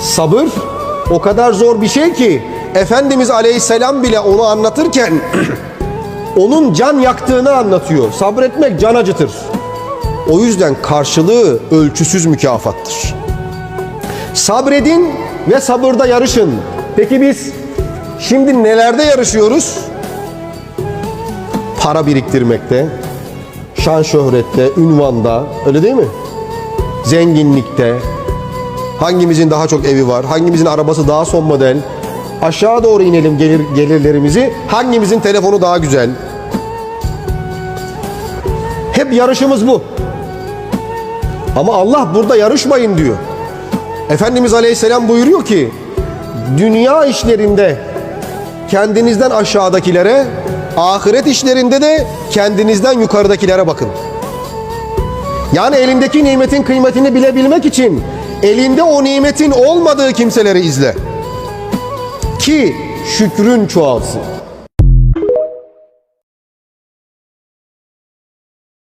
Sabır o kadar zor bir şey ki Efendimiz Aleyhisselam bile onu anlatırken onun can yaktığını anlatıyor. Sabretmek can acıtır. O yüzden karşılığı ölçüsüz mükafattır. Sabredin ve sabırda yarışın. Peki biz şimdi nelerde yarışıyoruz? Para biriktirmekte, şan şöhrette, ünvanda, öyle değil mi? Zenginlikte, hangimizin daha çok evi var, hangimizin arabası daha son model, aşağı doğru inelim gelir, gelirlerimizi, hangimizin telefonu daha güzel. Hep yarışımız bu. Ama Allah burada yarışmayın diyor. Efendimiz Aleyhisselam buyuruyor ki dünya işlerinde kendinizden aşağıdakilere, ahiret işlerinde de kendinizden yukarıdakilere bakın. Yani elindeki nimetin kıymetini bilebilmek için elinde o nimetin olmadığı kimseleri izle. Ki şükrün çoğalsın.